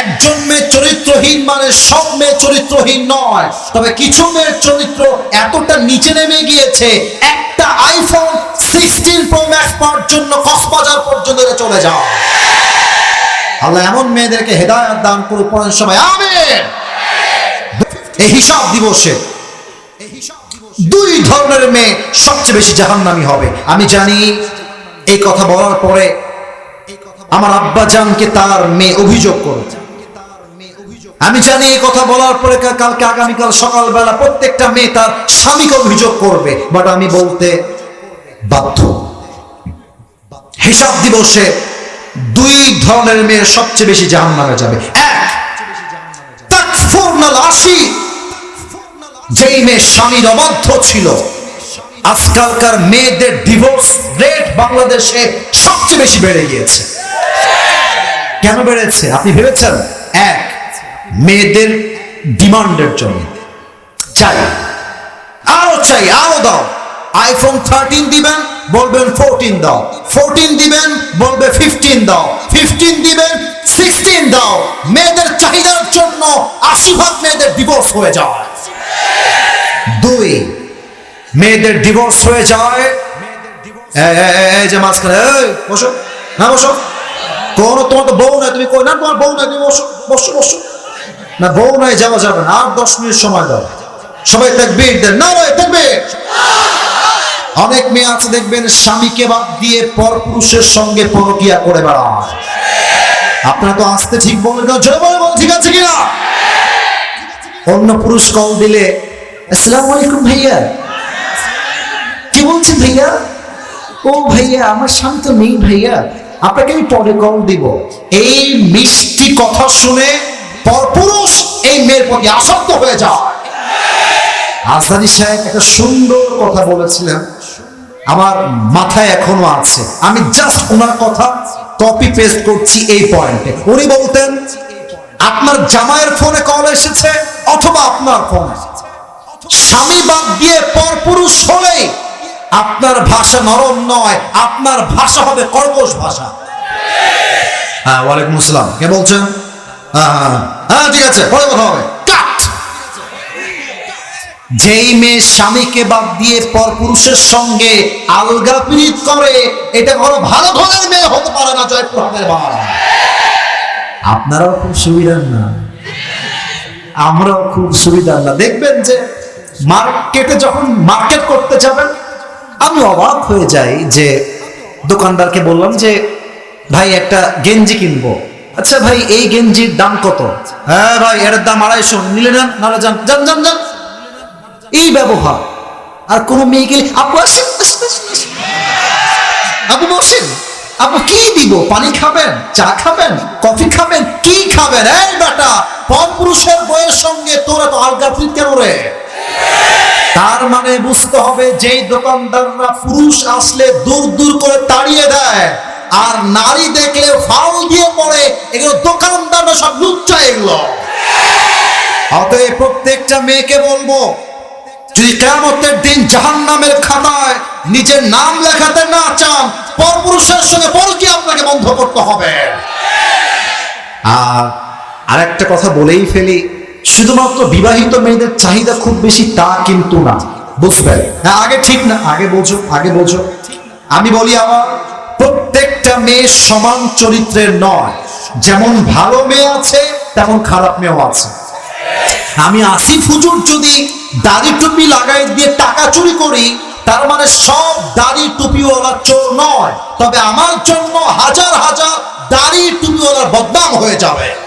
একজন মেয়ে চরিত্রহীন মানে সব মেয়ে চরিত্রহীন নয়। তবে কিছু মেয়ের চরিত্র এতটা নিচে নেমে গিয়েছে, একটা আইফোন সিক্সটিন প্রো ম্যাক্স পাওয়ার জন্য কক্সবাজার পর্যন্ত চলে যাও। আল্লাহ এমন মেয়েদেরকে হেদায়ত দান করে পড়ার সময় আমেন। এই হিসাব দিবসে দুই ধরনের মেয়ে সবচেয়ে বেশি জাহান্নামি হবে। আমি জানি এই কথা বলার পরে আমার আব্বা জানকে তার মেয়ে অভিযোগ করে আমি জানি এই কথা বলার পরে কালকে আগামীকাল সকালবেলা প্রত্যেকটা মেয়ে তার স্বামীকে অভিযোগ করবে। বাট আমি বলতে বাধ্য। হিসাব দিবসে দুই ধরনের মেয়ে সবচেয়ে বেশি জাহান্নামে যাবে। এক যেই মেয়ে স্বামীর অবাধ্য ছিল। আজকালকার মেয়েদের ডিভোর্স রেট বাংলাদেশে সবচেয়ে বেশি বেড়ে গিয়েছে। কেন বেড়েছে? আপনি ভেবেছেন? এক মেয়েদের ডিমান্ডের জন্য। চাই। আরও চাই আরও দাও। আইফোন থার্টিন দিবেন বলবেন ফোরটিন দাও। ফোরটিন দিবেন বলবে ফিফটিন দাও। ফিফটিন দিবেন সিক্সটিন দাও। মেয়েদের চাহিদার জন্য আশি ভাগ মেয়েদের ডিভোর্স হয়ে যায়। দুই মেয়েদের ডিভোর্স হয়ে যায়। এই, যে মাঝখানে বসো। না বসো। কোন তোমার তো বউ নাই, তুমি কই, না, তোমার বউ নাই, তুমি বসো বসো বসো। না, বউ নাই, যাওয়া যাবে না, আর দশ মিনিট সময় দাও। সবাই থাকবে দেন না নয় থাকবে অনেক মেয়ে আছে, দেখবেন স্বামীকে বাদ দিয়ে পর পুরুষের সঙ্গে পরকিয়া করে বেড়ায়। আপনারা তো আসতে ঠিক বলবেন না বলে বল ঠিক আছে কিনা? অন্য পুরুষ কল দিলে, আসসালামু আলাইকুম ভাইয়া। কি বলছেন ভাইয়া? ও ভাইয়া, আমার স্বামী তো নেই ভাইয়া। আপনাকে আমি পরে কল দিব। এই মিষ্টি কথা শুনে পরপুরুষ এই মেয়ের প্রতি আসক্ত হয়ে যায়। আসাদি সাহেব একটা সুন্দর কথা বলেছিলেন। আমার মাথায় এখনও আছে। আমি জাস্ট ওনার কথা কপি পেস্ট করছি এই পয়েন্টে উনি বলতেন, আপনার জামাইয়ের ফোনে কল এসেছে অথবা আপনার ফোনে স্বামী বাদ দিয়ে পরপুরুষ হলে আপনার ভাষা নরম নয়, আপনার ভাষা হবে কর্কশ ভাষা। হ্যাঁ ওয়ালাইকুম আসসালাম। কে বলছেন? হ্যাঁ হ্যাঁ হ্যাঁ। হ্যাঁ ঠিক আছে, পরে কথা হবে। যেই মেয়ে স্বামীকে বাদ দিয়ে পরপুরুষের সঙ্গে আলগা পীড়িত করে, এটা কোনো ভালো ঘরের মেয়ে হতে পারে না জয়পুর হাটের বাবা। আপনারাও খুব সুবিধার না। আমরাও খুব সুবিধার না। দেখবেন যে মার্কেটে যখন মার্কেট করতে যাবেন আমি অবাক হয়ে যাই যে দোকানদারকে বললাম যে, ভাই, একটা গেঞ্জি কিনবো। আচ্ছা ভাই, এই গেঞ্জির দাম কত? হ্যাঁ ভাই এর দাম আড়াইশো। নিলে নেন, নাহলে যান। যান যান যান। এই ব্যবহার? আর কোন মেয়ে গেলে আপু, আসেন। আপু, বসেন। আপু, কি দিব? পানি খাবেন? চা খাবেন? কফি খাবেন? কি খাবেন? এই বেটা, পরপুরুষের বইয়ের সঙ্গে তোরা তো আলগা ফিট কেন রে? তার মানে বুঝতে হবে যেই দোকানদাররা পুরুষ আসলে দূর দূর করে তাড়িয়ে দেয়, আর নারী দেখলে ফাউল দিয়ে পড়ে, এগুলো দোকানদাররা সব লুচ্চা এগুলো। অতএব প্রত্যেকটা মেয়েকে বলব যদি কেমতের দিন জাহান নামের খাতায় নিজের নাম লেখাতে না চান, পরপুরুষের সঙ্গে পরকি আপনাকে বন্ধ করতে হবে। আর আরেকটা কথা বলেই ফেলি শুধুমাত্র বিবাহিত মেয়েদের চাহিদা খুব বেশি তা কিন্তু না। বুঝবেন হ্যাঁ আগে ঠিক না, আগে বোঝো আগে বোঝো। আমি বলি আবার প্রত্যেকটা মেয়ে সমান চরিত্রের নয়। যেমন ভালো মেয়ে আছে, তেমন খারাপ মেয়েও আছে। আমি আসি ফুজুর যদি দাড়ি টুপি লাগাই দিয়ে টাকা চুরি করি, তার মানে সব দাড়ি টুপিওয়ালা চোর নয়। তবে আমার জন্য হাজার হাজার দাড়ি টুপিওয়ালার বদনাম হয়ে যাবে।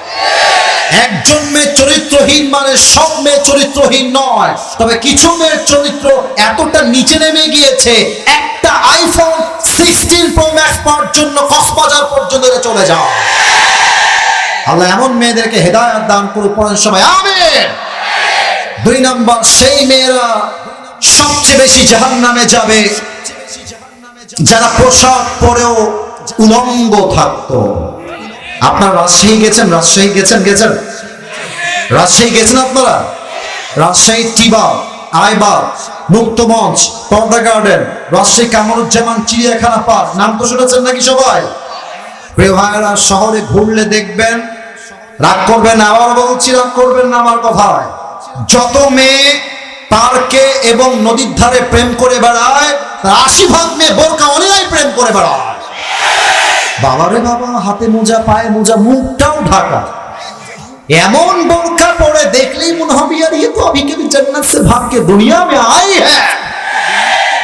একজন মেয়ে চরিত্রহীন মানে সব মেয়ে চরিত্রহীন নয়। তবে কিছু মেয়ের চরিত্র এতটা নিচে নেমে গিয়েছে, একটা আইফোন সিক্সটিন প্রো ম্যাক্স পাওয়ার জন্য কক্সবাজার পর্যন্ত চলে যাও। আল্লাহ এমন মেয়েদেরকে হেদায়ত দান করে পড়ার সময় আমেন। দুই নাম্বার, সেই মেয়েরা সবচেয়ে বেশি জাহান নামে যাবে, যারা পোশাক পরেও উলঙ্গ থাকতো। আপনার রাজশাহী গেছেন রাজশাহী গেছেন গেছেন? রাজশাহী গেছেন আপনারা? রাজশাহী টিবা আইবার মুক্ত মঞ্চ পর্দা গার্ডেন, রাজশাহী কামরুজ্জামান চিড়িয়াখানা পার্ক, নাম তো শুনেছেন নাকি সবাই? প্রিয় ভাইয়েরা, শহরে ঘুরলে দেখবেন, রাগ করবেন আবার বলছি রাগ করবেন না আমার কথায়। যত মেয়ে পার্কে এবং নদীর ধারে প্রেম করে বেড়ায়, তার আশি ভাগ মেয়ে বোরকা অনেরাই প্রেম করে বেড়ায়। বাবারে বাবা, হাতে মোজা, পায়ে মোজা, মুখটাও ঢাকা। এমন বোরকা পরে দেখলেই মনে হবে, আর ইয়ে তো আমি কিন্তু জান্নাত সে ভাবকে দুনিয়া মে আই হ্যাঁ।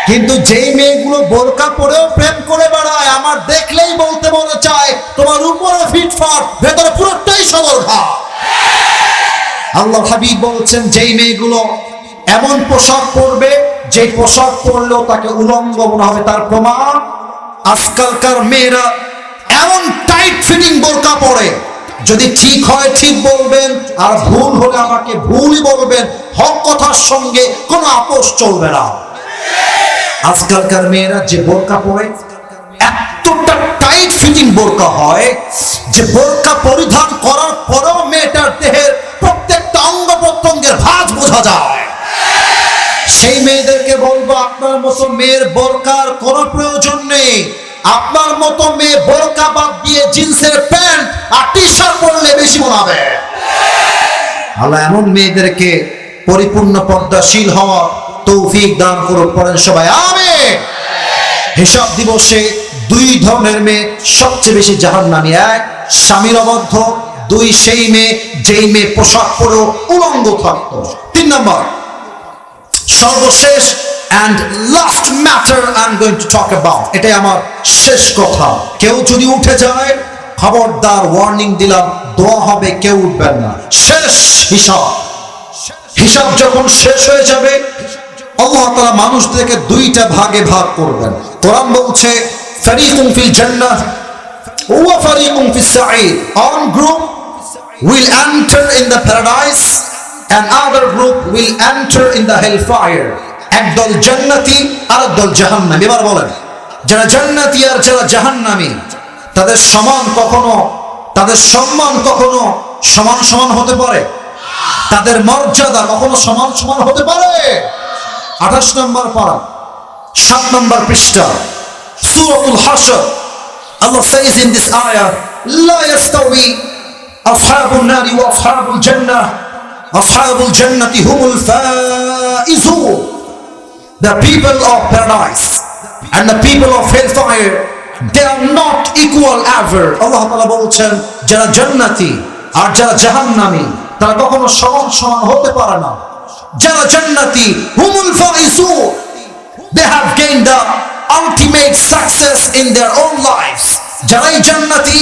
কিন্তু যেই মেয়েগুলো বোরকা পরেও প্রেম করে বেড়ায়, আমার দেখলেই বলতে মনে চায়, তোমার উপরে ফিট ফাট, ভেতরে পুরোটাই সদর ঘা। আল্লাহ হাবিব বলছেন, যেই মেয়েগুলো এমন পোশাক পরবে যে পোশাক পরলেও তাকে উলঙ্গ মনে হবে, তার প্রমাণ আজকালকার মেয়েরা এমন টাইট ফিটিং বোরকা পরে। যদি ঠিক হয় ঠিক বলবেন, আর ভুল হলে আমাকে ভুলই বলবেন, হক কথার সঙ্গে কোনো আপোষ চলবে না। আজকালকার মেয়েরা যে বোরকা পরে, এতটা টাইট ফিটিং বোরকা হয় যে বোরকা পরিধান করার পরেও মেয়েটার দেহের প্রত্যেকটা অঙ্গ প্রত্যঙ্গের ভাঁজ বোঝা যায়। সেই মেয়েদেরকে বলব, আপনার মতো মেয়ের বোরকার কোনো প্রয়োজন নেই। আপনার মতো মেয়ে বোরকা বাদ দিয়ে জিন্সের প্যান্ট আর টি শার্ট পরলে বেশি মনাবে। আল্লাহ এমন মেয়েদেরকে পরিপূর্ণ পর্দাশীল হওয়া তৌফিক দান করুক পড়েন সবাই, আমেন। হিসাব দিবসে দুই ধরনের মেয়ে, সবচেয়ে বেশি জাহান নামি এক, স্বামীর অবদ্ধ দুই সেই মেয়ে, যেই মেয়ে পোশাক পরেও উলঙ্গ থাকতো। তিন নম্বর, সর্বশেষ and last matter I am going to talk about এটাই আমার শেষ কথা। কেউ যদি উঠে যায়, খবরদার ওয়ার্নিং দিলাম, দোয়া হবে, কেউ উঠবেন না। শেষ হিসাব। হিসাব যখন শেষ হয়ে যাবে, আল্লাহ তাআলা মানুষদেরকে দুইটা ভাগে ভাগ করবেন। কোরআন বলছে ফারিকুম ফিল জান্নাহ ওয়া ফারিকুম ফিস Saeed. On group will enter in the paradise, and other group will enter in the hellfire. একদল জান্নাতি আর একদল জাহান্নামী এবার বলেন যারা জান্নাতি আর যারা জাহান্নামী তাদের সমান কখনো তাদের সম্মান কখনো সমান সমান হতে পারে তাদের মর্যাদা কখনো সমান সমান হতে পারে আঠাশ নম্বর পারা সাত নম্বর পৃষ্ঠা সুরতুল হাসর Allah says in this ayah لا يستوي أصحاب النار وأصحاب الجنة أصحاب الجنة هم الفائزون the people of paradise and the people of hellfire they are not equal ever Allah তাআলা বলছেন যারা জান্নাতি আর যারা জাহান্নামী তারা কখনো সমান সমান হতে পারে না যারা জান্নাতি হুমুল Faizun they have gained the ultimate success in their own lives যারাই জান্নাতি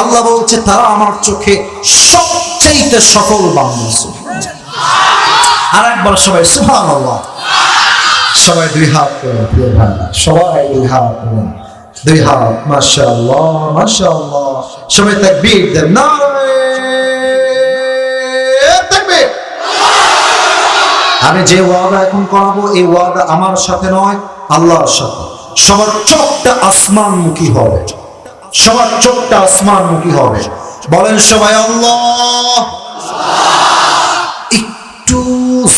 আল্লাহ বলছে তারা আমার চোখে সবচেয়ে সফল বান্ধব আর একবার সবাই সুবহানাল্লাহ সবাই দুই হাত প্রিয় ভাইরা। সবাই দুই হাত দুই হাত, মাশাআল্লাহ মাশাআল্লাহ। সবাই তাকবীর দেন। আমি যে ওয়াদা এখন করাবো, এই ওয়াদা আমার সাথে নয়, আল্লাহর সাথে। সবার চোখটা আসমান আসমানমুখী হবে। সবার চোখটা আসমানমুখী হবে। বলেন সবাই আল্লাহ। একটু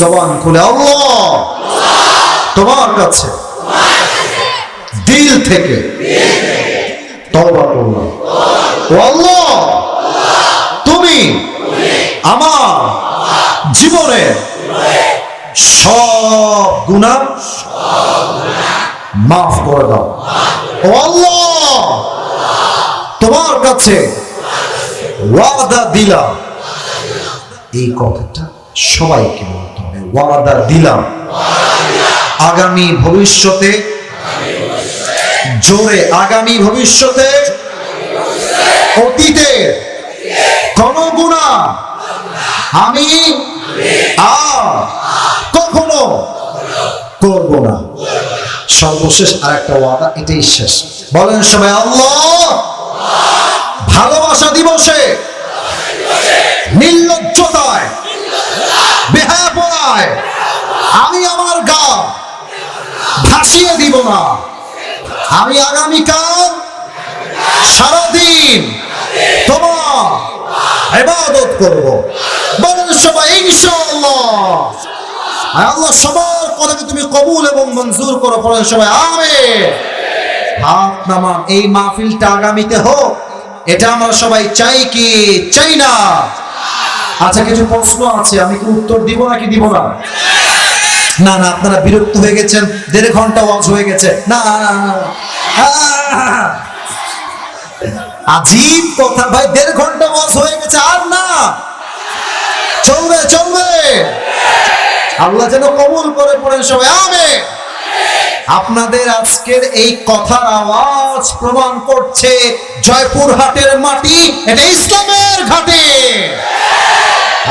জবান খুলে আল্লাহ। তোমার কাছে। দিল থেকে। তুমি আমার জীবনে সব গুণা মাফ করে দাও। আল্লাহ, তোমার কাছে ওয়াদা দিলাম। এই কথাটা সবাইকে বলতে হবে। ওয়াদা দিলাম। আগামী ভবিষ্যতে, জোরে আগামী ভবিষ্যতে, অতীতে কোন গুণা আমি আর কখনো করব না। সর্বশেষ আর একটা ওয়াদা, এটাই শেষ। বলেন সবাই, আল্লাহ ভালোবাসা দিবসে নির্লজ্জতায়, বেহায়াপনায় আমি আমার ভাসিয়ে দিব না। আমি আগামীকাল সারাদিন তোমার ইবাদত করব। বলেন সবাই, ইনশাআল্লাহ। আল্লাহ সবার কথাকে তুমি কবুল এবং মঞ্জুর করো। পড়েন সবাই, আমেন। হাত নামান, এই মাহফিলটা আগামীতে হোক, এটা আমরা সবাই চাই কি? চাই না। আচ্ছা কিছু প্রশ্ন আছে, আমি কি উত্তর দিব নাকি দিব না? না না, আপনারা বিরক্ত হয়ে গেছেন, দেড় ঘণ্টা ওয়াজ হয়ে গেছে। না আজীব কথা, ভাই, দেড় ঘণ্টা ওয়াজ হয়ে গেছে, আর না। চলবে চলবে। আল্লাহ যেন কবুল করে পড়েন সবাই আমে আপনাদের আজকের এই কথার আওয়াজ প্রমাণ করছে জয়পুর হাটের মাটি, এটা ইসলামের ঘাটে।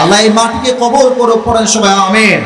আল্লাহ এই মাটিকে কবল করে পড়েন সবাই, আমেন।